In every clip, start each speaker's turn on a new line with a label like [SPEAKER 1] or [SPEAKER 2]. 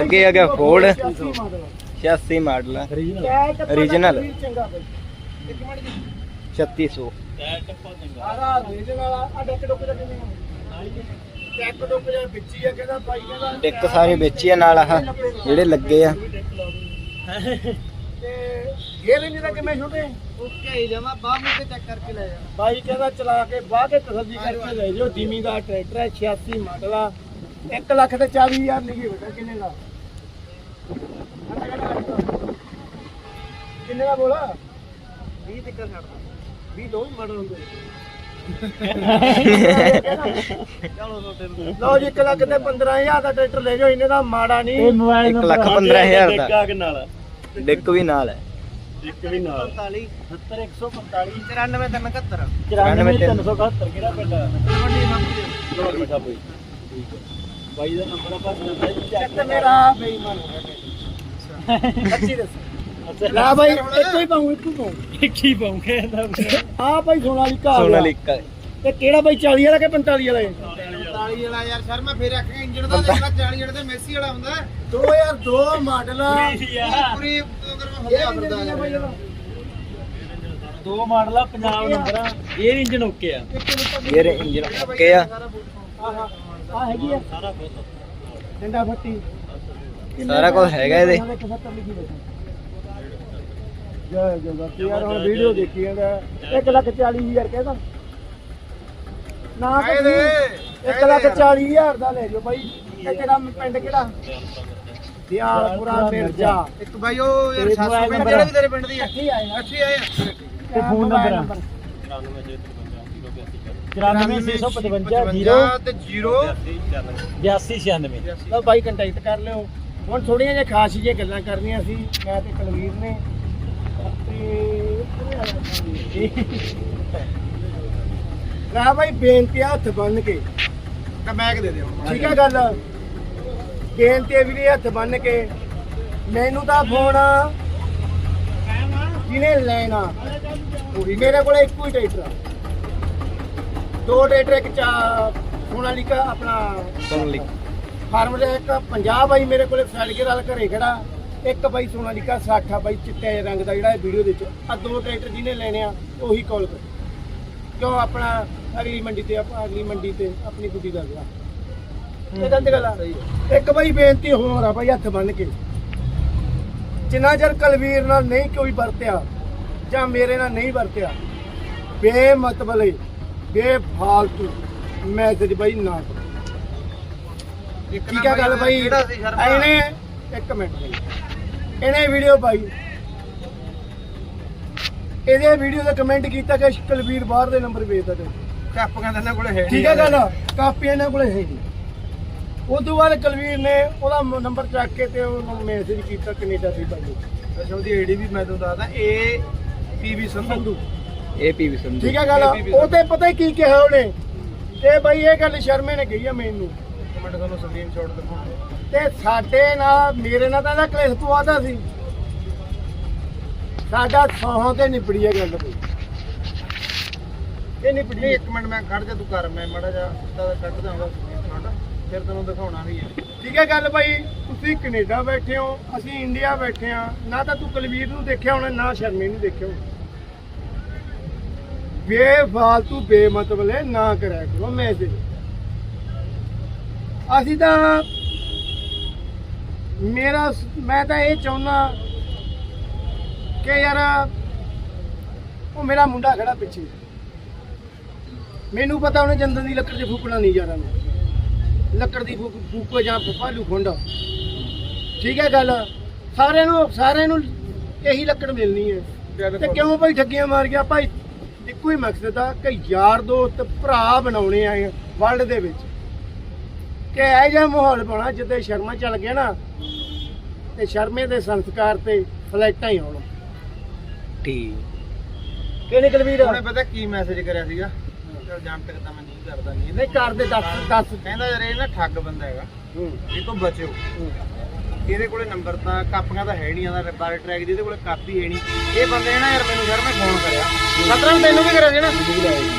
[SPEAKER 1] ਅੱਗੇ ਆ ਗਿਆ Ford।
[SPEAKER 2] 86 ਮਾਡਲ
[SPEAKER 1] 86 ਮਾਡਲ ਆ।
[SPEAKER 2] ਕੈਟ
[SPEAKER 1] Original।
[SPEAKER 2] ਚੰਗਾ ਬਾਈ। ਇੱਕ ਮਿੰਟ ਜੀ।
[SPEAKER 1] 3600
[SPEAKER 2] ਆਰਾ ਰੀਜਨਲ ਆ ਡੱਕ ਡੁੱਕ ਦਾ ਕਿਵੇਂ ਟੈਕ ਡੁੱਕ ਜਾਂ ਵਿੱਚ ਹੀ ਆ ਕਹਿੰਦਾ ਬਾਈ ਕਹਿੰਦਾ
[SPEAKER 1] ਡਿੱਕ ਸਾਰੇ ਵਿੱਚ ਹੀ ਆ ਨਾਲ ਆਹ ਜਿਹੜੇ ਲੱਗੇ ਆ।
[SPEAKER 2] ਤੇ ਗੇਰ ਇੰਜ ਦਾ ਕਿਵੇਂ ਛੋਟੇ?
[SPEAKER 3] ਓਕੇ ਹੀ ਜਮਾ ਬਾਹਰ ਨੂੰ ਤੇ ਚੈੱਕ ਕਰਕੇ ਲੈ ਜਾਣਾ
[SPEAKER 2] ਬਾਈ ਕਹਿੰਦਾ ਚਲਾ ਕੇ ਬਾਹ ਕੇ ਤਸੱਲੀ ਕਰਕੇ ਲੈ ਜਾਓ। ਜ਼ਿਮੀਦਾਰ ਟਰੈਕਟਰ ਹੈ 86 ਮਾਡਲ ਆ। 1 ਲੱਖ ਤੇ 40 ਹਜ਼ਾਰ ਲਿਖੀ ਬੇਟਾ ਕਿੰਨੇ ਦਾ? ਕਿੰਨੇ ਦਾ ਬੋਲਾ?
[SPEAKER 3] 20 ਤੱਕ ਛੱਡ
[SPEAKER 2] 20 ਦੋ ਹੀ ਮਾਡਲ ਹੁੰਦੇ
[SPEAKER 3] ਚਲੋ ਤੁਹਾਡੇ ਨੂੰ।
[SPEAKER 2] ਲਓ ਜੀ 1 ਲੱਖ ਤੇ 15000 ਦਾ ਟਰੈਕਟਰ ਲੈ ਜਾਓ। ਇਹਨੇ ਦਾ ਮਾੜਾ ਨਹੀਂ।
[SPEAKER 1] ਇੱਕ ਲੱਖ 15000 ਦਾ।
[SPEAKER 2] ਕਿਆ ਨਾਲ।
[SPEAKER 1] ਡਿੱਕ ਵੀ ਨਾਲ ਹੈ।
[SPEAKER 2] ਇੱਕ ਵੀ ਨਾਲ।
[SPEAKER 3] 45
[SPEAKER 2] 70 145
[SPEAKER 3] 94 371
[SPEAKER 2] 94371 ਕਿਹੜਾ ਪਿੰਡ
[SPEAKER 3] ਮੰਡੀ ਮੰਡੀ
[SPEAKER 2] ਬਾਈ। ਦਾ ਨੰਬਰ ਆਪਾਂ ਚੱਕ ਮੇਰਾ। ਬੇਈਮਾਨ ਹੋ ਗਿਆ ਸੱਚੀ ਦੱਸ। ਲਾ ਬਾਈ ਇੱਕੋ ਹੀ ਪਾਉਂ ਇੱਕੋ ਪਾਉਂ
[SPEAKER 3] ਇੱਕ ਹੀ ਪਾਉਂਗੇ
[SPEAKER 2] ਆ ਭਾਈ ਸੋਨਾਲੀਕਾ।
[SPEAKER 1] ਸੋਨਾਲੀਕਾ
[SPEAKER 2] ਤੇ ਕਿਹੜਾ ਬਾਈ 40 ਵਾਲਾ ਕਿ 45 ਵਾਲਾ ਇਹ
[SPEAKER 3] 45 ਵਾਲਾ। ਯਾਰ ਸਰ ਮੈਂ ਫੇਰ ਆਖਿਆ ਇੰਜਣ ਦਾ ਦੇਖਣਾ 40 ਵਾਲੇ ਤੇ ਮੈਸੀ ਵਾਲਾ ਹੁੰਦਾ।
[SPEAKER 2] 2002 ਮਾਡਲ
[SPEAKER 3] ਪੂਰੀ
[SPEAKER 2] ਦੀ
[SPEAKER 3] ਮਾਡਲ ਆ ਪੰਜਾਬ ਨੰਬਰ ਆ। ਇਹ ਇੰਜਨ ਓਕੇ ਆ।
[SPEAKER 2] ਇੱਕ ਮਿੰਟ
[SPEAKER 1] ਗੇਅਰ ਇੰਜਨ ਓਕੇ ਆ।
[SPEAKER 2] ਆਹ ਆ ਹੈਗੀ ਆ।
[SPEAKER 3] ਸਾਰਾ ਬਹੁਤ
[SPEAKER 2] ਡੰਡਾ ਫੱਟੀ
[SPEAKER 1] ਸਾਰਾ ਕੁਝ ਹੈਗਾ ਇਹਦੇ।
[SPEAKER 2] 170 ਲਿਖੀ ਬੈਠਾ ਜੈ ਜਗਾ ਯਾਰ ਹੁਣ ਵੀਡੀਓ ਦੇਖੀ ਜਾਂਦਾ। 1 ਲੱਖ 40 ਹਜ਼ਾਰ ਕਹਿੰਦਾ ਨਾ
[SPEAKER 3] ਕਾਹਦੇ?
[SPEAKER 2] 1 ਲੱਖ 40 ਹਜ਼ਾਰ ਦਾ ਲੈ ਜਾਓ ਬਾਈ। ਇਹ ਤੇਰਾ ਪਿੰਡ ਕਿਹੜਾ? ਦਿਆਲਪੁਰਾ ਮਿਰਜ਼ਾ।
[SPEAKER 3] ਇੱਕ ਬਾਈ ਉਹ ਯਾਰ
[SPEAKER 2] ਤੇਰੇ
[SPEAKER 3] 700
[SPEAKER 2] ਮੋਬਾਈਲ
[SPEAKER 3] ਪਿੰਡ ਜਿਹੜੇ ਵੀ ਤੇਰੇ ਪਿੰਡ ਦੀ ਆ?
[SPEAKER 2] ਇੱਥੇ
[SPEAKER 3] ਆਏ ਆ
[SPEAKER 2] ਤੇ ਫੋਨ ਨੰਬਰ
[SPEAKER 3] 94655 ਤੇ 0
[SPEAKER 2] 8296 ਲਓ ਬਾਈ ਕੰਟੈਕਟ ਕਰ ਲਿਓ। ਹੁਣ ਥੋੜੀਆਂ ਜਿਹੀਆਂ ਖਾਸ ਜਿਹੀਆਂ ਗੱਲਾਂ ਕਰਨੀਆਂ ਸੀ। ਮੈਂ ਤੇ ਕੁਲਵੀਰ ਨੇ। ਤੇ ਨਾ ਬਾਈ ਬੇਨਤੀ ਹੱਥ ਬੰਨ ਕੇ।
[SPEAKER 3] ਕਮੈਕ ਦੇ ਦਿਓ
[SPEAKER 2] ਠੀਕ ਹੈ ਗੱਲ? ਬੇਨਤੀ ਹੈ ਵੀਰੇ ਹੱਥ ਬੰਨ ਕੇ। ਮੈਨੂੰ ਤਾਂ ਫੋਨ ਜਿਹਨੇ ਲੈਣਾ? ਉਹੀ ਮੇਰੇ ਕੋਲ ਇੱਕੋ ਹੀ ਟਰੈਕਟਰ ਆ। ਦੋ ਟਰੈਕਟਰ ਇੱਕ ਚਾ ਸੋਨਾਲੀਕਾ ਆਪਣਾ
[SPEAKER 1] ਸੋਨਾਲੀਕਾ
[SPEAKER 2] ਫਾਰਮ ਦੇ ਇੱਕ 50 ਬਾਈ ਮੇਰੇ ਕੋਲੇ ਫੈਲਗੇ ਨਾਲ ਘਰੇ ਖੜਾ। ਇੱਕ ਬਾਈ ਸੋਨਾਲੀਕਾ 60 ਆ ਬਾਈ ਚਿੱਟੇ ਰੰਗ ਦਾ ਜਿਹੜਾ ਇਹ ਵੀਡੀਓ ਦੇ ਵਿੱਚ। ਆ ਦੋ ਟਰੈਕਟਰ ਜਿਹਨੇ ਲੈਣੇ ਆ ਉਹੀ ਕਾਲ ਕਰ। ਕਿਉਂ ਆਪਣਾ ਅਗਲੀ ਮੰਡੀ ਤੇ ਆਪਾਂ ਅਗਲੀ ਮੰਡੀ ਤੇ ਆਪਣੀ ਗੁੱਡੀ ਦਾ ਵਿਆਹ। ਇਹ ਗੰਦ ਗੱਲ ਆ। ਇੱਕ ਬਾਈ ਬੇਨਤੀ ਹੋਰ ਆ ਬਾਈ ਹੱਥ ਬੰਨ ਕੇ। ਜਿੰਨਾ ਚਿਰ ਕਲਵੀਰ ਨਾਲ ਨਹੀਂ ਕੋਈ ਵਰਤਿਆ ਜਾਂ ਮੇਰੇ ਨਾਲ ਨਹੀਂ ਵਰਤਿਆ ਬੇਮਤਲਬ ਬੇਫਾਲਤੂ ਮੈਸੇਜ ਬਾਈ ਨਾ ਕਰੋ। ਠੀਕ ਹੈ ਗੱਲ ਬਾਈ? ਇਹਨੇ ਇੱਕ ਮਿੰਟ ਬਾਈ। ਇਹਨੇ ਵੀਡੀਓ ਪਾਈ। ਇਹਦੇ ਵੀਡੀਓ ਦਾ ਕਮੈਂਟ ਕੀਤਾ ਕਿ ਕੁਲਵੀਰ ਬਾਹਰ ਦੇ ਨੰਬਰ ਵੇਚਦਾ ਤੇ।
[SPEAKER 3] ਕੱਪ ਕਹਿੰਦੇ ਇਹਨਾਂ ਕੋਲੇ ਹੈ
[SPEAKER 2] ਠੀਕ ਹੈ ਗੱਲ? ਕਾਪੀ ਇਹਨਾਂ ਕੋਲੇ ਹੈ ਨਹੀਂ। ਉਸ ਤੋਂ ਬਾਅਦ ਕੁਲਵੀਰ ਨੇ ਉਹਦਾ ਨੰਬਰ ਚੱਕ ਕੇ ਤੇ ਉਹਨੂੰ ਮੈਸੇਜ ਕੀਤਾ ਕੈਨੇਡਾ ਦੀ ਭਾਈ।
[SPEAKER 3] ਅੱਛਾ ਉਹਦੀ ਆਈਡੀ ਵੀ ਮੈਂ ਤੁਹਾਨੂੰ ਦੱਸਦਾ ਏ ਪੀਵੀ ਸੰਧੂ।
[SPEAKER 1] ਇਹ ਪੀਵੀ ਸੰਧੂ।
[SPEAKER 2] ਠੀਕ ਹੈ ਗੱਲ ਉਹ ਤੇ ਪਤਾ ਹੀ ਕੀ ਕਿਹਾ ਉਹਨੇ। ਤੇ ਬਾਈ ਇਹ ਗੱਲ ਸ਼ਰਮੇ ਨੇ ਕਹੀ ਆ ਮੈਨੂੰ
[SPEAKER 3] ਇੱਕ ਮਿੰਟ ਤੁਹਾਨੂੰ ਸਕਰੀਨ ਸ਼ਾਟ ਦਿਖਾਉਂਦਾ।
[SPEAKER 2] ਤੇ ਸਾਡੇ ਨਾਲ ਮੇਰੇ ਨਾਲ ਤਾਂ ਇਹਦਾ ਕਲੇਸ਼ ਪਵਾਦਾ ਸੀ। ਸਾਡਾ ਸੌਹਾਂ ਤੇ ਨਿਪੜੀ ਹੈ ਗੱਲ ਬਈ ਇਹ ਨਿਪੜੀ
[SPEAKER 3] ਇੱਕ ਮਿੰਟ ਮੈਂ ਖੜ ਜਾ ਤੂੰ ਕਰ ਮੈਂ ਮੜਾ ਜਾ ਤਾਂ ਕੱਢ ਦਾਂਗਾ ਸਕਰੀਨ ਸ਼ਾਟ ਫਿਰ ਤੈਨੂੰ ਦਿਖਾਉਣਾ ਵੀ ਹੈ
[SPEAKER 2] ਠੀਕ ਹੈ ਗੱਲ ਬਾਈ ਤੁਸੀਂ ਕੈਨੇਡਾ ਬੈਠੇ ਹੋ, ਅਸੀਂ ਇੰਡੀਆ ਬੈਠੇ ਆ ਨਾ ਤਾਂ ਤੂੰ ਕੁਲਵੀਰ ਨੂੰ ਦੇਖਿਆ ਹੋਣਾ, ਨਾ ਸ਼ਰਮੀ ਨੂੰ ਦੇਖਿਆ ਹੋਣਾ। ਬੇਫਾਲਤੂ, ਬੇਮਤਲਬ ਨਾ ਕਰਿਆ ਕਰੋ ਮੈਸੇਜ ਅਸੀਂ ਤਾਂ, ਮੇਰਾ ਮੈਂ ਤਾਂ ਇਹ ਚਾਹੁੰਦਾ ਕਿ ਯਾਰ, ਉਹ ਮੇਰਾ ਮੁੰਡਾ ਖੜਾ ਪਿੱਛੇ। ਮੈਨੂੰ ਪਤਾ ਉਹਨੇ ਜੰਦਨ ਦੀ ਲੱਕੜ 'ਚ ਫੂਕਣਾ ਨਹੀਂ ਯਾਰਾਂ ਨੂੰ ਲੱਕੜ ਦੀ ਫੂਕ ਫੂਕੋ ਜਾਂ ਭਾਲੂ ਖੁੰਡ। ਠੀਕ ਹੈ ਗੱਲ? ਸਾਰਿਆਂ ਨੂੰ ਸਾਰਿਆਂ ਨੂੰ ਇਹੀ ਲੱਕੜ ਮਿਲਣੀ ਹੈ। ਤੇ ਕਿਉਂ ਭਾਈ ਠੱਗੀਆਂ ਮਾਰ ਗਿਆ? ਭਾਈ ਇੱਕੋ ਹੀ ਮਕਸਦ ਆ ਕਿ ਯਾਰ ਦੋਸਤ ਭਰਾ ਬਣਾਉਣੇ ਆ ਵਰਲਡ ਦੇ ਵਿੱਚ। ਕਿ ਇਹ ਜਿਹਾ ਮਾਹੌਲ ਬਣਾ ਜਿੱਦੇ ਸ਼ਰਮਾ ਚੱਲ ਗਿਆ ਨਾ ਤੇ ਸ਼ਰਮੇ ਦੇ ਸੰਸਕਾਰ ਤੇ ਫਲੈਟਾਂ ਹੀ ਆਉਣ।
[SPEAKER 1] ਠੀਕ।
[SPEAKER 2] ਕਿਹਨੇ ਕਲਵੀਰ?
[SPEAKER 3] ਉਹਨੇ ਪਤਾ ਕੀ ਮੈਸੇਜ ਕਰਿਆ ਸੀਗਾ? ਚਲ ਜਾਣ ਤੱਕ ਤਾਂ ਮੈਂ ਕਰਦਾ ਨਹੀਂ।
[SPEAKER 2] ਨਹੀਂ ਕਰਦੇ ਦੱਸ ਦੱਸ।
[SPEAKER 3] ਕਹਿੰਦਾ ਯਾਰ ਇਹ ਨਾ ਠੱਗ ਬੰਦਾ ਹੈਗਾ। ਇਹ ਤੋਂ ਬਚਿਓ। ਇਹਦੇ ਕੋਲੇ ਨੰਬਰ ਤਾਂ ਕਾਪੀਆਂ ਤਾਂ ਹੈ ਨਹੀਂ ਆਂਦਾ ਬਾਰ ਟਰੈਕ ਦੀ ਇਹਦੇ ਕੋਲੇ ਕਾਪੀ ਹੈ ਨਹੀਂ। ਇਹ ਬੰਦੇ ਨੇ ਨਾ ਯਾਰ ਮੈਨੂੰ ਯਾਰ ਮੈਂ ਫੋਨ ਕਰਿਆ। ਸਤਰਾਂ ਤੈਨੂੰ ਵੀ ਕਰਿਆ ਸੀ ਨਾ?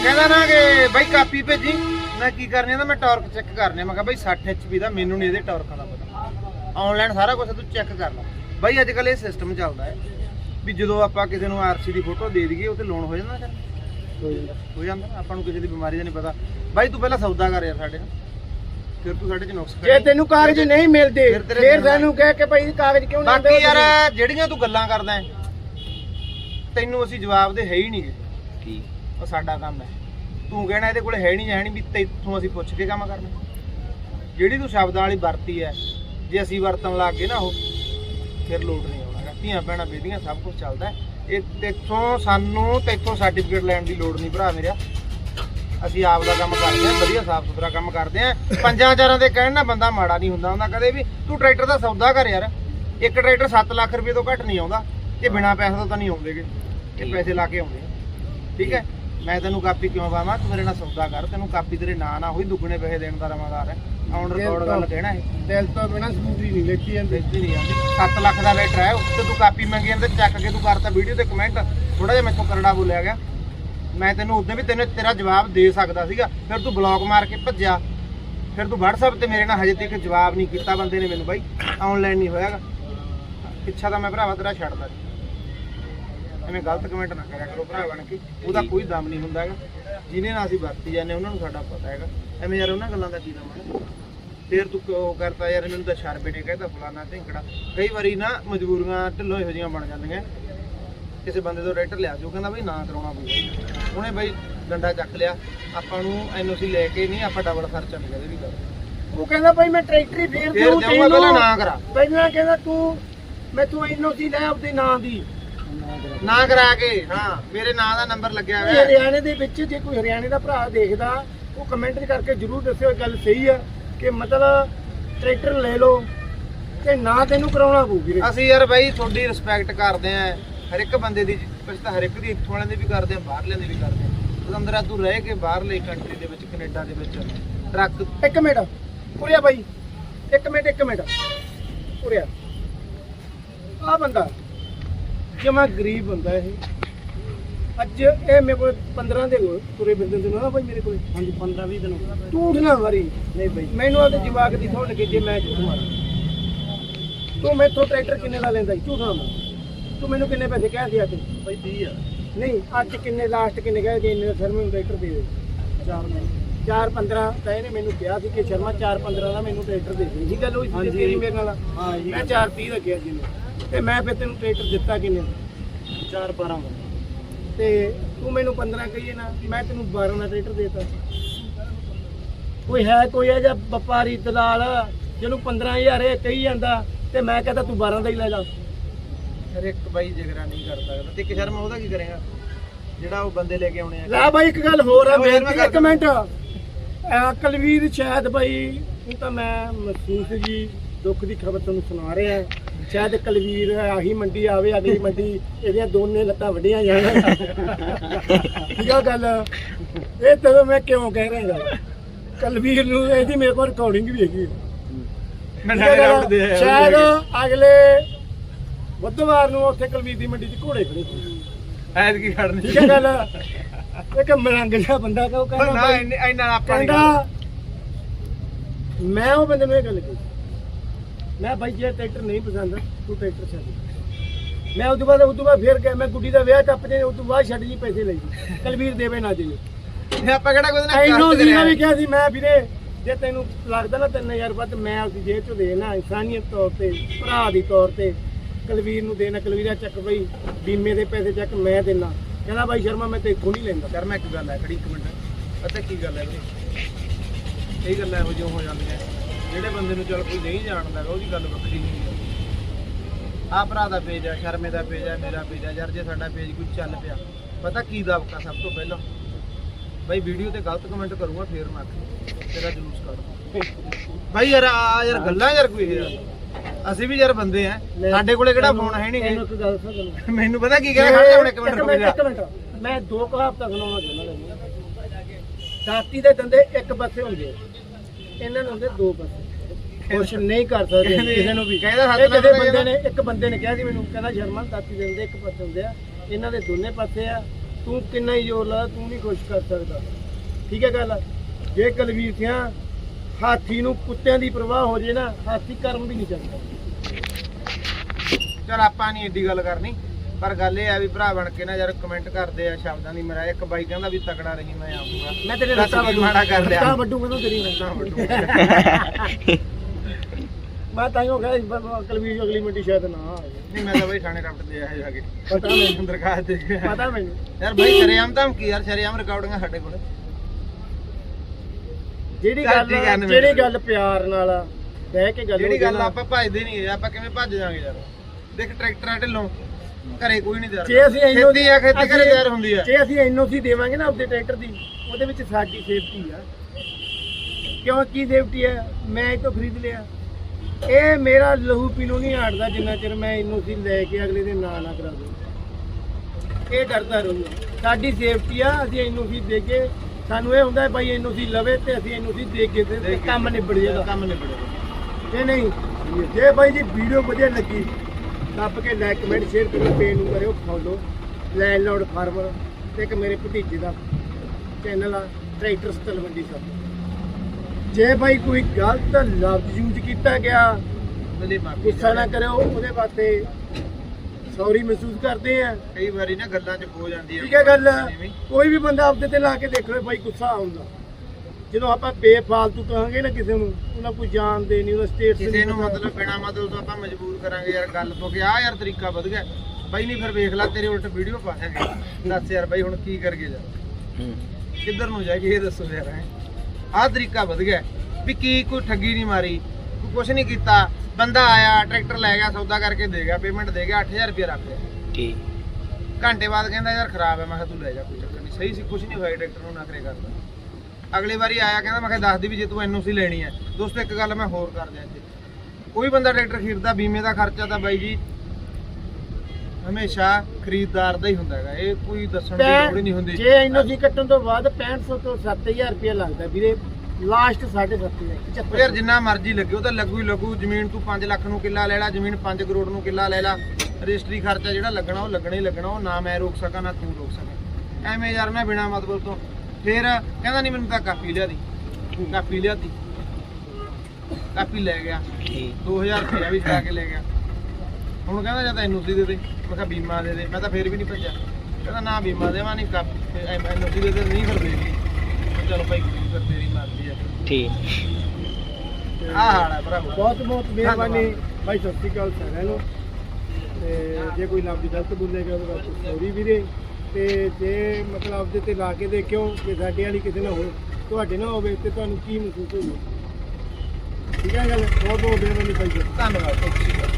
[SPEAKER 3] ਕਹਿੰਦਾ ਨਾ ਕਿ ਬਾਈ ਕਾਪੀ ਭੇਜੀ ਮੈਂ ਕੀ ਕਰਨੀ ਆ ਨਾ ਮੈਂ ਟਾਰਕ ਚੈੱਕ ਕਰਨੀ ਮੈਂ ਕਿਹਾ ਬਾਈ 60 ਐਚਪੀ ਦਾ ਮੈਨੂੰ ਨਹੀਂ ਇਹਦੇ ਟਾਰਕਾਂ ਦਾ ਪਤਾ। ਆਨਲਾਈਨ ਸਾਰਾ ਕੁਝ ਤੂੰ ਚੈੱਕ ਕਰ ਲੈ। ਬਾਈ ਅੱਜ ਕੱਲ ਇਹ ਸਿਸਟਮ ਚੱਲਦਾ ਹੈ ਵੀ ਜਦੋਂ ਆਪਾਂ ਕਿਸੇ ਨੂੰ ਆਰਸੀ ਦੀ ਫੋਟੋ ਦੇ ਦਈਏ ਉਹ ਤੇ ਲੋਨ ਹੋ ਜਾਂਦਾ ਫਿਰ ਹੋ ਜਾਂਦਾ ਆਪਾਂ ਨੂੰ ਕਿਸੇ ਦੀ ਬਿਮਾਰੀ ਦਾ ਨਹੀਂ ਪਤਾ। ਬਾਈ ਤੂੰ ਪਹਿਲਾਂ ਸੌਦਾ ਕਰ ਯਾਰ ਸਾਡੇ ਨਾਲ। ਫਿਰ ਤੂੰ ਸਾਡੇ ਚ ਨੁਕਸ
[SPEAKER 2] ਜੇ ਤੈਨੂੰ ਕਾਗਜ਼ ਨਹੀਂ ਮਿਲਦੇ
[SPEAKER 3] ਫਿਰ ਤੇਰੇ
[SPEAKER 2] ਫਿਰ
[SPEAKER 3] ਦਿਲ
[SPEAKER 2] ਸਾਨੂੰ ਕਹਿ ਕੇ ਭਾਈ ਕਾਗਜ਼ ਕਿਉਂ ਨਹੀਂ
[SPEAKER 3] ਬਾਕੀ ਯਾਰ? ਜਿਹੜੀਆਂ ਤੂੰ ਗੱਲਾਂ ਕਰਦਾ ਹੈ, ਤੈਨੂੰ ਅਸੀਂ ਜਵਾਬ ਦੇ ਹੈ ਹੀ ਨਹੀਂਗੇ
[SPEAKER 1] ਕੀ?
[SPEAKER 3] ਉਹ ਸਾਡਾ ਕੰਮ ਹੈ। ਤੂੰ ਕਹਿਣਾ ਇਹਦੇ ਕੋਲ ਹੈ ਨਹੀਂ ਹੈ ਨਹੀਂ ਵੀ ਤੈਥੋਂ ਅਸੀਂ ਪੁੱਛ ਕੇ ਕੰਮ ਕਰਨਾ। ਜਿਹੜੀ ਤੂੰ ਸ਼ਬਦਾਂ ਵਾਲੀ ਵਰਤੀ ਹੈ ਜੇ ਅਸੀਂ ਵਰਤਣ ਲੱਗ ਗਏ ਨਾ ਉਹ ਫਿਰ ਲੋਟ ਨਹੀਂ ਆਉਣਾ। ਧੀਆਂ ਭੈਣਾਂ ਬੇਦੀਆਂ ਸਭ ਕੁਝ ਚੱਲਦਾ ਹੈ। ਇਹ ਤੇਥੋਂ ਸਾਨੂੰ, ਤੇਥੋਂ ਸਰਟੀਫਿਕੇਟ ਲੈਣ ਦੀ ਲੋੜ ਨਹੀਂ ਭਰਾ ਮੇਰਾ। ਅਸੀਂ ਆਪ ਦਾ ਕੰਮ ਕਰਦੇ ਹਾਂ, ਵਧੀਆ ਸਾਫ਼ ਸੁਥਰਾ ਕੰਮ ਕਰਦੇ ਹਾਂ। ਪੰਜਾਂ ਚਾਰਾਂ ਦੇ ਕਹਿਣ ਨਾਲ ਬੰਦਾ ਮਾੜਾ ਨਹੀਂ ਹੁੰਦਾ ਹੁੰਦਾ ਕਦੇ ਵੀ, ਤੂੰ ਟਰੈਕਟਰ ਦਾ ਸੌਦਾ ਕਰ ਯਾਰ। ਇੱਕ ਟਰੈਕਟਰ 7 ਲੱਖ ਰੁਪਏ ਤੋਂ ਘੱਟ ਨਹੀਂ ਆਉਂਦਾ। ਇਹ ਬਿਨਾ ਪੈਸੇ ਤੋਂ ਤਾਂ ਨਹੀਂ ਆਉਂਦੇਗੇ ਇਹ ਪੈਸੇ ਲਾ ਕੇ ਆਉਂਦੇ ਠੀਕ ਹੈ? ਮੈਂ ਤੈਨੂੰ ਕਾਪੀ ਕਿਉਂ ਪਾਵਾਂ? ਤੂੰ ਮੇਰੇ ਨਾਲ ਸੌਦਾ ਕਰ, ਤੈਨੂੰ ਕਾਪੀ ਤੇਰੇ ਨਾਂ ਨਾ ਹੋਈ, ਦੁੱਗਣੇ ਪੈਸੇ ਦੇਣ ਦਾ ਰਮਾਦਾਰ ਹੈ। ਆਨ ਰਿਕਾਰਡ ਗੱਲ ਕਹਿਣਾ ਇਹ
[SPEAKER 2] ਦਿਲ ਤੋਂ ਬਿਨਾ ਸਮੂਦੀ ਨਹੀਂ ਲੈਤੀ ਜਾਂਦੀ।
[SPEAKER 3] ਬੇਇੱਜ਼ਤੀ ਨਹੀਂ ਆਉਂਦੀ 7 ਲੱਖ ਦਾ ਲੈਟਰ ਹੈ ਉੱਤੇ ਤੂੰ ਕਾਪੀ ਮੰਗੀ ਜਾਂਦੇ ਚੱਕ ਕੇ ਤੂੰ ਕਰਤਾ ਵੀਡੀਓ ਤੇ ਕਮੈਂਟ ਥੋੜਾ ਜਿਹਾ ਮੈਥੋਂ ਕਰੜਾ ਬੋਲਿਆ ਗਿਆ। ਮੈਂ ਤੈਨੂੰ ਉਦੋਂ ਵੀ ਤੈਨੂੰ ਤੇਰਾ ਜਵਾਬ ਦੇ ਸਕਦਾ ਸੀਗਾ। ਫਿਰ ਤੂੰ ਬਲੌਕ ਮਾਰ ਕੇ ਭੱਜਿਆ। ਫਿਰ ਤੂੰ WhatsApp ਤੇ ਮੇਰੇ ਨਾਲ ਹਜੇ ਤੱਕ ਜਵਾਬ ਨਹੀਂ ਕੀਤਾ ਬੰਦੇ ਨੇ ਮੈਨੂੰ ਬਾਈ। ਆਨਲਾਈਨ ਨਹੀਂ ਹੋਇਆਗਾ। ਪਿੱਛਾ ਤਾਂ ਮੈਂ ਭਰਾਵਾ ਤੇਰਾ ਛੱਡਦਾ ਐਵੇਂ ਗਲਤ ਕਮੈਂਟ ਨਾ ਕਰਿਆ ਕਰੋ ਭਰਾ ਬਣ ਕੇ। ਉਹਦਾ ਕੋਈ ਦਮ ਨਹੀਂ ਹੁੰਦਾ ਹੈਗਾ। ਜਿਹਨੇ ਨਾਲ ਅਸੀਂ ਵਰਤੀ ਜਾਂਦੇ ਉਹਨਾਂ ਨੂੰ ਸਾਡਾ ਪਤਾ ਹੈਗਾ। ਐਵੇਂ ਯਾਰ ਉਹਨਾਂ ਗੱਲਾਂ ਦਾ ਕੀ ਦਮ ਹੈ ਫੇਰ ਤੂੰ ਉਹ ਕਰਤਾ ਯਾਰ ਮੈਨੂੰ ਤਾਂ ਸ਼ਰ ਬੇਟੇ ਕਹਿੰਦਾ ਫਲਾਣਾ ਢਿੰਕੜਾ। ਕਈ ਵਾਰੀ ਨਾ ਮਜਬੂਰੀਆਂ ਢਿੱਲੋਂ ਇਹੋ ਜਿਹੀਆਂ ਬਣ ਜਾਂਦੀਆਂ। ਕਿਸੇ ਬੰਦੇ ਤੋਂ ਟਰੈਕਟਰ ਲਿਆ ਸੀ ਉਹ ਕਹਿੰਦਾ ਬਈ ਨਾ ਕਰਾਉਣਾ ਪਊਗਾ। ਉਹਨੇ ਬਈ ਡੰਡਾ ਚੱਕ ਲਿਆ ਆਪਾਂ ਨੂੰ ਐਨਓਸੀ ਲੈ ਕੇ ਨਹੀਂ ਆਪਾਂ ਡਬਲ ਖਰਚਾ ਨਹੀਂ ਕਦੇ ਵੀ ਕਰ
[SPEAKER 2] ਉਹ ਕਹਿੰਦਾ ਭਾਈ ਮੈਂ ਟਰੈਕਟਰ ਹੀ ਫੇਰ
[SPEAKER 3] ਜਾਊਂਗਾ ਪਹਿਲਾਂ ਨਾ ਕਰਾ।
[SPEAKER 2] ਪਹਿਲਾਂ ਕਹਿੰਦਾ ਤੂੰ ਮੈਂ ਤੂੰ ਐਨਓਸੀ ਲੈ ਆਪਦੇ ਨਾਂ ਦੀ।
[SPEAKER 3] ਨਾ ਕਰਾ ਕੇ ਹਾਂ ਮੇਰੇ ਨਾਂ ਦਾ ਨੰਬਰ ਲੱਗਿਆ ਹੋਇਆ। ਹੈ।
[SPEAKER 2] ਹਰਿਆਣੇ ਦੇ ਵਿੱਚ ਜੇ ਕੋਈ ਹਰਿਆਣੇ ਦਾ ਭਰਾ ਦੇਖਦਾ ਉਹ ਕਮੈਂਟ ਕਰਕੇ ਜਰੂਰ ਦੱਸਿਓ ਗੱਲ ਸਹੀ ਆ। ਕਿ ਮਤਲਬ ਟਰੈਕਟਰ ਲੈ ਲਓ ਤੇ ਨਾ ਤੈਨੂੰ ਕਰਾਉਣਾ ਪਊ ਵੀਰੇ।
[SPEAKER 3] ਅਸੀਂ ਯਾਰ ਬਾਈ ਤੁਹਾਡੀ ਰਿਸਪੈਕਟ ਕਰਦੇ ਆਂ। ਹਰ ਇੱਕ ਬੰਦੇ ਦੀ ਅਸੀਂ ਤਾਂ ਹਰ ਇੱਕ ਦੀ ਇੱਥੋਂ ਵਾਲਿਆਂ ਦੀ ਵੀ ਕਰਦੇ ਆਂ ਬਾਹਰਲਿਆਂ ਦੀ ਵੀ ਕਰਦੇ ਆਂ। ਪਤੰਦਰਾ ਤੂੰ ਰਹਿ ਕੇ ਬਾਹਰਲੇ ਕੰਟਰੀ ਦੇ ਵਿੱਚ ਕੈਨੇਡਾ ਦੇ ਵਿੱਚ ਟਰੱਕ।
[SPEAKER 2] ਇੱਕ ਮਿੰਟ ਉਰਿਆ ਬਾਈ। ਇੱਕ ਮਿੰਟ ਇੱਕ ਮਿੰਟ। ਉਰਿਆ ਆ। ਬੰਦਾ ਜਮਾ ਗਰੀਬ ਬੰਦਾ ਇਹ। ਅੱਜ ਇਹ ਮੇਰੇ ਕੋਲ 15 ਦੇ ਕੋਲ ਤੁਰੇ ਬਿੰਦੇ ਦੇ ਨਾ। ਬਾਈ ਮੇਰੇ ਕੋਲ। ਹਾਂਜੀ 15 20 ਦਿਨ ਝੂਠ ਨਾ ਮਾਰੀ ਨਹੀਂ ਬਾਈ। ਮੈਨੂੰ ਉਹਦੇ ਜਵਾਕ ਦੀ ਥੋੜ ਲੱਗੇ ਜੇ ਮੈਂ ਝੂਠ ਮਾਰਾਂ। ਤੂੰ ਮੈਥੋਂ ਟਰੈਕਟਰ ਕਿੰਨੇ ਦਾ ਲੈਂਦਾ? ਝੂਠ ਨਾ ਮਾਰ ਤੂੰ ਮੈਨੂੰ ਕਿੰਨੇ ਪੈਸੇ ਕਹਿ ਦਿਆ ਤੂੰ ਬਾਈ 30 ਆ ਨਹੀਂ ਅੱਜ ਕਿੰਨੇ ਲਾਸਟ ਕਿੰਨੇ ਕਹਿ ਦੇ? ਇੰਨੇ ਸਰ ਮੈਨੂੰ ਟਰੈਕਟਰ ਦੇ ਦੇ। ਚਾਰ ਚਾਰ 15 ਤਾਂ ਇਹਨੇ ਮੈਨੂੰ ਕਿਹਾ ਸੀ ਕਿ ਸ਼ਰਮਾ 4 15 ਦਾ ਮੈਨੂੰ ਟਰੈਕਟਰ ਦੇ ਦੇ। ਜੀ ਗੱਲ ਹੋਈ ਸੀ ਤੇਰੀ ਮੇਰੇ ਨਾਲ। ਹਾਂ ਜੀ ਮੈਂ 4 30 ਦਾ ਕਿਹਾ ਜੀ ਨੇ ਤੇ ਮੈਂ ਫਿਰ ਤੈਨੂੰ ਟਰੈਕਟਰ ਦਿੱਤਾ ਕਿੰਨੇ? 4 12 ਤੇ ਤੂੰ ਮੈਨੂੰ 15 ਕਹੀਏ ਨਾ ਮੈਂ ਤੈਨੂੰ 12 ਦਾ ਟਰੈਕਟਰ ਦੇਤਾ ਕੋਈ ਹੈ ਕੋਈ ਹੈ ਜਾਂ ਵਪਾਰੀ ਦਲਾਲ ਜਿਹਨੂੰ 15000 ਇਹ ਕਹੀ ਜਾਂਦਾ ਤੇ ਮੈਂ ਕਹਤਾ ਤੂੰ 12 ਦਾ ਹੀ ਲੈ ਜਾ।
[SPEAKER 3] ਹਰ ਇੱਕ ਬਾਈ ਜਿਗਰਾ ਨਹੀਂ ਕਰ ਸਕਦਾ। ਤੇ ਇੱਕ ਸ਼ਰਮ ਉਹਦਾ ਕੀ ਕਰੇਗਾ? ਜਿਹੜਾ ਉਹ ਬੰਦੇ ਲੈ ਕੇ ਆਉਣੇ ਆ।
[SPEAKER 2] ਲੈ ਬਾਈ ਇੱਕ ਗੱਲ ਹੋਰ ਆ ਬੇਨਤੀ ਇੱਕ ਮਿੰਟ। ਕੁਲਵੀਰ ਸ਼ਾਇਦ ਬਾਈ ਹੁਣ ਤਾਂ ਮੈਂ ਮਹਿਸੂਸ ਜੀ ਦੁੱਖ ਦੀ ਖਬਰ ਤੁਹਾਨੂੰ ਸੁਣਾ ਰਿਹਾ ਸ਼ਾਇਦ ਕੁਲਵੀਰ ਆਹੀ ਮੰਡੀ ਆਵੇ ਅਗਲੀ ਮੰਡੀ ਇਹਦੀਆਂ ਦੋਨੇ ਲੱਤਾਂ ਵੱਡੀਆਂ ਜਾਣ ਠੀਕ ਆ ਗੱਲ। ਇਹ ਤਾਂ ਮੈਂ ਕਿਉਂ ਕਹਿ ਰਿਹਾ ਕੁਲਵੀਰ ਨੂੰ ਇਹਦੀ ਮੇਰੇ ਕੋਲ ਰਿਕਾਰਡਿੰਗ ਵੀ ਹੈਗੀ ਆ? ਸ਼ਾਇਦ ਅਗਲੇ ਬੁੱਧਵਾਰ ਨੂੰ ਉੱਥੇ ਕੁਲਵੀਰ ਦੀ ਮੰਡੀ 'ਚ ਘੋੜੇ ਖੜੇ।
[SPEAKER 3] ਐਦ ਕੀ ਖੜਨੀ।
[SPEAKER 2] ਠੀਕ ਹੈ ਗੱਲ। ਇੱਕ ਮਲੰਗ ਜਿਹਾ ਬੰਦਾ ਕਹੋ ਕਹਿੰਦਾ
[SPEAKER 3] ਨਾ
[SPEAKER 2] ਬਾਈ,
[SPEAKER 3] ਇੰਨਾ ਇੰਨਾ ਆਪਾਂ ਨਹੀਂ
[SPEAKER 2] ਕਹਿੰਦਾ ਮੈਂ ਉਹ ਬੰਦੇ ਨੂੰ ਇਹ ਗੱਲ ਕਹੀ। ਮੈਂ ਬਾਈ ਜੇ ਟਰੈਕਟਰ ਨਹੀਂ ਪਸੰਦ ਤੂੰ ਟਰੈਕਟਰ ਛੱਡ। ਮੈਂ ਉਦੋਂ ਬਾਅਦ ਉਦੋਂ ਬਾਅਦ ਫੇਰ ਗਿਆ ਮੈਂ ਗੁੱਡੀ ਦਾ ਵਿਆਹ ਟੱਪ ਜੇ ਉਦੋਂ ਬਾਅਦ ਛੱਡ ਜੀ ਪੈਸੇ ਲਈ ਕਲਵੀਰ ਦੇਵੇ ਨਾ
[SPEAKER 3] ਕਰਦੇ। ਆਪਾਂ ਕਿਹੜਾ ਕੋਈ ਨਾ
[SPEAKER 2] ਐਨੋ ਜੀ
[SPEAKER 3] ਕਰਿਆ।
[SPEAKER 2] ਵੀ ਕਿਹਾ ਸੀ ਮੈਂ ਵੀਰੇ ਜੇ ਤੈਨੂੰ ਲੱਗਦਾ ਨਾ 3000 ਰੁਪਏ ਤੇ ਮੈਂ ਆਪਦੀ ਜੇਬ ਚੋਂ ਦੇਣਾ ਇਨਸਾਨੀਅਤ ਤੌਰ ਤੇ ਭਰਾ ਦੀ ਤੌਰ ਤੇ ਕਲਵੀਰ ਨੂੰ ਦੇਣਾ ਕਲਵੀਰਾ ਚੱਕ ਬਈ ਬੀਮੇ ਦੇ ਪੈਸੇ ਚੱਕ ਮੈਂ ਦੇਣਾ। ਕਹਿੰਦਾ ਬਾਈ ਸ਼ਰਮਾ ਮੈਂ ਤੇ ਇੱਥੋਂ ਨਹੀਂ ਲੈਂਦਾ।
[SPEAKER 3] ਕਰ ਮੈਂ ਇੱਕ ਗੱਲ ਹੈ ਖੜੀ ਇੱਕ ਮਿੰਟ। ਪਤਾ ਕੀ ਗੱਲ ਹੈ ਵੀਰੇ? ਇਹ ਗੱਲਾਂ ਇਹੋ ਜਿਹੀਆਂ ਹੋ ਜਾਂਦੀਆਂ। ਜਿਹੜੇ ਬੰਦੇ ਨੂੰ ਚੱਲ ਕੋਈ ਨਹੀਂ ਜਾਣਦਾ ਹੈਗਾ, ਉਹਦੀ ਗੱਲ ਵੱਖਰੀ ਨਹੀਂ ਆਹ ਭਰਾ ਦਾ ਪੇਜ ਆ ਸ਼ਰਮੇ ਦਾ ਪੇਜ ਆ ਮੇਰਾ ਪੇਜ ਆ ਯਾਰ ਜੇ ਸਾਡਾ ਪੇਜ ਕੋਈ ਚੱਲ ਪਿਆ ਪਤਾ ਕੀ ਦਬਕਾ ਸਭ ਤੋਂ ਪਹਿਲਾਂ? ਬਾਈ ਵੀਡੀਓ ਤੇ ਗਲਤ ਕਮੈਂਟ ਕਰੂੰਗਾ ਫੇਰ ਮੈਂ ਆਖੂ, ਤੇਰਾ ਜਲੂਸ ਕੱਢ ਬਾਈ ਯਾਰ ਆ ਯਾਰ ਗੱਲਾਂ ਯਾਰ ਕੋਈ ਇਹ ਯਾਰ ਅਸੀਂ ਵੀ ਯਾਰ ਬੰਦੇ ਆ। ਸਾਡੇ ਕੋਲੇ ਕਿਹੜਾ ਫੋਨ ਹੈ ਨਹੀਂ
[SPEAKER 2] ਤੈਨੂੰ ਇੱਕ ਗੱਲ ਸੁਣ
[SPEAKER 3] ਮੈਨੂੰ ਪਤਾ ਕੀ ਕਹਿੰਦਾ ਖੜ ਜਾ ਹੁਣ ਇੱਕ ਮਿੰਟ
[SPEAKER 2] ਇੱਕ
[SPEAKER 3] ਰੁਕ
[SPEAKER 2] ਮਿੰਟ
[SPEAKER 3] ਜਾ।
[SPEAKER 2] ਇੱਕ ਮਿੰਟ। ਮੈਂ ਦੋ ਕਹਾਵਤਾਂ ਸੁਣਾਉਣਾ ਚਾਹੁੰਦਾ ਤੁਹਾਨੂੰ ਦਾਤੀ ਦੇ ਦੰਦੇ ਇੱਕ ਪਾਸੇ ਹੁੰਦੇ ਆ। ਇਹਨਾਂ ਨੂੰ ਹੁੰਦੇ ਦੋ ਪਾਸੇ। ਕੁਛ ਨਹੀਂ ਕਰ ਸਕਦੇ ਕਿਸੇ ਨੂੰ ਵੀ।
[SPEAKER 3] ਕਹਿੰਦਾ ਹੱਥ ਨਾਲ
[SPEAKER 2] ਕਿਸੇ ਬੰਦੇ ਨੇ ਇੱਕ ਬੰਦੇ ਨੇ ਕਿਹਾ ਸੀ ਮੈਨੂੰ ਕਹਿੰਦਾ ਸ਼ਰਮਾ ਦਾਤੀ ਦੇ ਦੰਦੇ ਇੱਕ ਪਾਸੇ ਹੁੰਦੇ ਆ ਇਹਨਾਂ ਦੇ ਦੋਨੇ ਪਾਸੇ ਆ। ਤੂੰ ਕਿੰਨਾ ਹੀ ਜ਼ੋਰ ਲਾ ਤੂੰ ਨਹੀਂ ਕੁਛ ਕਰ ਸਕਦਾ। ਠੀਕ ਹੈ ਗੱਲ? ਜੇ ਕਲਵੀਰ ਸਿਆਂ ਹਾਥੀ ਨੂੰ ਕੁੱਤਿਆਂ ਦੀ ਪ੍ਰਵਾਹ ਹੋ ਜੇ ਨਾ ਹਾਥੀ ਕਰਮ ਵੀ ਨਹੀਂ ਚੱਲਦਾ
[SPEAKER 3] ਚਲ ਆਪਾਂ ਨਹੀਂ ਏਡੀ ਗੱਲ ਕਰਨੀ ਪਰ ਗੱਲ ਇਹ ਆ ਵੀ ਭਰਾ ਬਣ ਕੇ ਨਾ ਯਾਰ ਕਮੈਂਟ ਕਰਦੇ ਆ ਸ਼ਬਦਾਂ ਦੀ ਮੇਰਾ ਇੱਕ ਬਾਈ ਕਹਿੰਦਾ ਵੀ ਤਕੜਾ ਰਹੀ ਮੈਂ ਆਉਂਗਾ।
[SPEAKER 2] ਮੈਂ ਤੇਰੇ ਰੱਟਾ
[SPEAKER 3] ਕੀ ਮਾੜਾ ਕਰ ਲਿਆ।
[SPEAKER 2] ਵੱਡੂ ਮੈਨੂੰ ਤੇਰੀ
[SPEAKER 3] ਰੱਟਾਂ ਵੱਢੂ।
[SPEAKER 2] ਮੈਂ ਤਾਂ ਉਹ ਕਹਿੰਦਾ ਅਗਲੀ ਮੰਡੀ ਸ਼ਾਇਦ ਨਾ ਆਵੇ।
[SPEAKER 3] ਨਹੀਂ ਮੈਂ ਤਾਂ ਬਈ ਥਾਣੇ ਰੱਟ ਦੇ ਆਇਆ ਜਾ ਕੇ।
[SPEAKER 2] ਪਤਾ ਮੈਨੂੰ
[SPEAKER 3] ਦਰਖਾਸਤ ਦੇ ਕੇ ਆਇਆ।
[SPEAKER 2] ਪਤਾ ਮੈਨੂੰ।
[SPEAKER 3] ਯਾਰ ਬਾਈ ਸ਼ਰੇਆਮ ਧਮਕੀ ਯਾਰ ਸ਼ਰੇਆਮ ਰਿਕਾਰਡਿੰਗਾਂ ਸਾਡੇ ਕੋਲ।
[SPEAKER 2] ਜਿਹੜੀ ਗੱਲ ਜਿਹੜੀ। ਗੱਲ ਪਿਆਰ ਨਾਲ ਆ, ਬਹਿ ਕੇ ਗੱਲ
[SPEAKER 3] ਜਿਹੜੀ ਗੱਲ ਆਪਾਂ ਭੱਜਦੇ ਨਹੀਂ ਆਪਾਂ ਕਿਵੇਂ ਭੱਜ ਜਾਾਂਗੇ ਯਾਰ? ਦੇਖ ਟਰੈਕਟਰਾਂ ਢਿੱਲੋਂ ਘਰੇ ਕੋਈ ਨਹੀਂ ਤਿਆਰ।
[SPEAKER 2] ਜੇ ਅਸੀਂ ਇੰਨੋ
[SPEAKER 3] ਖੇਤੀ ਆ ਖੇਤੀ ਘਰੇ ਤਿਆਰ ਹੁੰਦੀ ਆ।
[SPEAKER 2] ਜੇ ਅਸੀਂ ਐਨਓਸੀ ਦੇਵਾਂਗੇ ਨਾ ਆਪਣੇ ਟਰੈਕਟਰ ਦੀ ਉਹਦੇ ਵਿੱਚ ਸਾਡੀ ਸੇਫਟੀ ਆ। ਕਿਉਂ ਕੀ ਸੇਫਟੀ ਹੈ ਮੈਂ ਇਹ ਤੋਂ ਖਰੀਦ ਲਿਆ। ਇਹ ਮੇਰਾ ਲਹੂ ਪੀਣੋਂ ਨਹੀਂ ਹਟਦਾ ਜਿੰਨਾ ਚਿਰ ਮੈਂ ਐਨਓਸੀ ਲੈ ਕੇ ਅਗਲੇ ਦੇ ਨਾਂ ਨਾ ਕਰਾ ਦੂੰ ਇਹ ਡਰਦਾ ਰਹੂਗਾ। ਸਾਡੀ ਸੇਫਟੀ ਆ ਅਸੀਂ ਐਨਓਸੀ ਦੇ ਕੇ ਸਾਨੂੰ ਇਹ ਹੁੰਦਾ ਭਾਈ ਐਨਓਸੀ ਲਵੇ ਤੇ ਅਸੀਂ ਐਨਓਸੀ ਦੇ ਕੇ ਤੇ ਕੰਮ ਨਿਬੜ ਜਾਏਗਾ।
[SPEAKER 3] ਕੰਮ ਨਿਬੜੇਗਾ
[SPEAKER 2] ਇਹ ਨਹੀਂ ਜੇ ਬਾਈ ਜੀ ਵੀਡੀਓ ਵਧੀਆ ਲੱਗੀ ਦੱਬ ਕੇ ਲਾਈਕ ਕਮੈਂਟ ਸ਼ੇਅਰ ਕਰੋ ਪੇਜ ਨੂੰ ਕਰਿਓ ਫੋਲੋ ਲੈਂਡਲੋਰਡ ਫਾਰਮਰ ਤੇ ਇੱਕ ਮੇਰੇ ਭਤੀਜੇ ਦਾ ਚੈਨਲ ਆ ਟਰੈਕਟਰ ਤਲਵੰਡੀ ਸਾਹਿਬ। ਜੇ ਬਾਈ ਕੋਈ ਗਲਤ ਲਫ਼ਜ਼ ਯੂਜ਼ ਕੀਤਾ ਗਿਆ
[SPEAKER 3] ਉਹਦੇ ਮਾਫੀ
[SPEAKER 2] ਗੁੱਸਾ ਨਾ ਕਰਿਓ ਉਹਦੇ ਵਾਸਤੇ ਸੌਰੀ ਮਹਿਸੂਸ ਕਰਦੇ ਆ।
[SPEAKER 3] ਕਈ ਵਾਰੀ ਨਾ ਗੱਲਾਂ 'ਚ ਹੋ ਜਾਂਦੀ ਆ।
[SPEAKER 2] ਠੀਕ ਹੈ ਗੱਲ। ਕੋਈ ਵੀ ਬੰਦਾ ਆਪਦੇ ਤੇ ਲਾ ਕੇ ਦੇਖ ਲਵੇ ਬਾਈ ਗੁੱਸਾ ਆਉਂਦਾ। ਜਦੋਂ ਆਪਾਂ ਬੇਫਾਲਤੂ ਕਹਾਂਗੇ ਨਾ ਕਿਸੇ ਨੂੰ ਉਹਨਾਂ ਕੋਈ ਜਾਣਦੇ ਨਹੀਂ ਉਹਦਾ ਸਟੇਟਸ
[SPEAKER 3] ਕਿਸੇ ਨੂੰ ਮਤਲਬ ਬਿਨਾ ਮਤਲਬ ਤੋਂ ਆਪਾਂ ਮਜਬੂਰ ਕਰਾਂਗੇ ਯਾਰ ਗੱਲ ਤੋਂ ਕਿ ਆ ਯਾਰ ਤਰੀਕਾ ਵਧ ਗਿਆ। ਬਾਈ ਨਹੀਂ ਫਿਰ ਵੇਖ ਲੈ ਤੇਰੇ ਉਲਟ ਵੀਡੀਓ ਪਾਵਾਂਗੇ ਦੱਸ ਯਾਰ ਬਾਈ ਹੁਣ ਕੀ ਕਰਗੇ ਜਾ ਕਿੱਧਰ ਨੂੰ ਜਾਈਏ ਇਹ ਦੱਸੋ ਯਾਰ ਹੈ। ਆਹ ਤਰੀਕਾ ਵਧ ਗਿਆ। ਵੀ ਕੀ ਕੋਈ ਠੱਗੀ ਨਹੀਂ ਮਾਰੀ ਕੋਈ ਕੁਛ ਨਹੀਂ ਕੀਤਾ। ਬੰਦਾ ਆਇਆ ਟਰੈਕਟਰ ਲੈ ਗਿਆ ਸੌਦਾ ਕਰਕੇ ਦੇ ਗਿਆ ਪੇਮੈਂਟ ਦੇ ਗਿਆ 8000 ਰੁਪਏ ਰੱਖ ਲਿਆ।
[SPEAKER 1] ਠੀਕ।
[SPEAKER 3] ਘੰਟੇ ਬਾਅਦ ਕਹਿੰਦਾ ਯਾਰ ਖਰਾਬ ਹੈ। ਮੈਂ ਕਿਹਾ ਤੂੰ ਲੈ ਜਾ ਕੋਈ ਚੱਕਰ ਨਹੀਂ। ਸਹੀ ਸੀ ਕੁਛ ਨਹੀਂ ਹੋਇਆ ਟਰੈਕਟਰ ਨੂੰ ਨਖਰੇ ਕਰਦਾ ਅਗਲੀ ਵਾਰੀ ਆਇਆ ਕਹਿੰਦਾ ਮੈਂ ਕਿਹਾ ਦੱਸ ਦੀ ਵੀ ਜੇ ਤੂੰ ਐਨਓਸੀ ਲੈਣੀ ਹੈ। ਦੋਸਤੋ ਇੱਕ ਗੱਲ ਮੈਂ ਹੋਰ ਕਰ ਦਿਆਂ ਇੱਥੇ। ਕੋਈ ਬੰਦਾ ਟਰੈਕਟਰ ਖਰੀਦਦਾ ਬੀਮੇ ਦਾ ਖਰਚਾ ਤਾਂ ਬਾਈ ਜੀ ਹਮੇਸ਼ਾ ਖਰੀਦਦਾਰ ਦਾ ਹੀ ਹੁੰਦਾ ਹੈਗਾ। ਇਹ ਕੋਈ ਦੱਸਣ ਦੀ ਲੋੜ ਹੀ ਨਹੀਂ ਹੁੰਦੀ।
[SPEAKER 2] ਜੇ ਐਨਓਸੀ ਕੱਟਣ ਤੋਂ ਬਾਅਦ 6500 ਤੋਂ 7000 ਰੁਪਏ ਲੱਗਦਾ ਵੀਰੇ ਲਾਸਟ 7500
[SPEAKER 3] ਉਹ ਯਾਰ ਜਿੰਨਾ ਮਰਜ਼ੀ ਲੱਗੇ ਉਹ ਤਾਂ ਲੱਗੂ ਹੀ ਲੱਗੂ। ਜ਼ਮੀਨ ਤੂੰ 5 ਲੱਖ ਨੂੰ ਕਿੱਲਾ ਲੈ ਲੈ ਜ਼ਮੀਨ 5 ਕਰੋੜ ਨੂੰ ਕਿੱਲਾ ਲੈ ਲੈ। ਰਜਿਸਟਰੀ ਖਰਚਾ ਜਿਹੜਾ ਲੱਗਣਾ ਉਹ ਲੱਗਣਾ ਹੀ ਲੱਗਣਾ। ਉਹ ਨਾ ਮੈਂ ਰੋਕ ਸਕਾਂ ਨਾ ਤੂੰ ਰੋਕ ਸਕਾਂ। ਐਵੇਂ ਯਾਰ ਮੈਂ ਬਿਨਾ ਮਤਲਬ ਤੋਂ। ਫੇਰ ਕਹਿੰਦਾ ਨਹੀਂ ਮੈਨੂੰ ਤਾਂ ਕਾਪੀ ਲਿਆ ਦੀ। ਕਾਪੀ ਲਿਆ ਦੀ ਕਾਪੀ ਲੈ ਗਿਆ।
[SPEAKER 1] ਠੀਕ।
[SPEAKER 3] 2000 ਰੁਪਇਆ ਵੀ ਜਾ ਕੇ ਲੈ ਗਿਆ। ਹੁਣ ਕਹਿੰਦਾ ਜਾਂ ਤਾਂ ਐਨਓਸੀ ਦੇ ਦੇ। ਮੈਂ ਕਿਹਾ ਬੀਮਾ ਦੇ ਦੇ। ਮੈਂ ਤਾਂ ਫੇਰ ਵੀ ਨਹੀਂ ਭੱਜਿਆ। ਕਹਿੰਦਾ ਨਾ ਬੀਮਾ ਦੇਵਾਂ ਨਹੀਂ ਕਾਪੀ ਐਨਓਸੀ ਦੇ ਦੇ ਨਹੀਂ ਫਿਰ ਦੇ ਦੀ ਚਲੋ ਭਾਈ ਫਿਰ ਤੇਰੀ ਮਰਜ਼ੀ ਆ।
[SPEAKER 1] ਠੀਕ।
[SPEAKER 3] ਆਹ ਹਾਲ ਹੈ ਭਰਾਵੋ।
[SPEAKER 2] ਬਹੁਤ ਬਹੁਤ ਮਿਹਰਬਾਨੀ। ਭਾਈ ਸਤਿ ਸ਼੍ਰੀ ਅਕਾਲ ਸਾਰਿਆਂ ਨੂੰ। ਤੇ ਜੇ ਕੋਈ ਲਫ਼ਜ਼ ਗਲਤ ਬੋਲੇਗਾ ਉਹਦੇ ਸੌਰੀ ਵੀਰੇ। ਤੇ ਜੇ ਮਤਲਬ ਆਪਦੇ ਤੇ ਲਾ ਕੇ ਦੇਖਿਓ ਕਿ ਸਾਡੇ ਵਾਲੀ ਕਿਸੇ ਨਾਲ ਹੋ ਤੁਹਾਡੇ ਨਾਲ ਹੋਵੇ ਤੇ ਤੁਹਾਨੂੰ ਕੀ ਮਹਿਸੂਸ ਹੋਊਗਾ। ਠੀਕ ਹੈ ਗੱਲ? ਬਹੁਤ ਬਹੁਤ ਮਿਹਰਬਾਨੀ ਭਾਈ ਜੀ।
[SPEAKER 3] ਧੰਨਵਾਦ। ਸਤਿ ਸ਼੍ਰੀ ਅਕਾਲ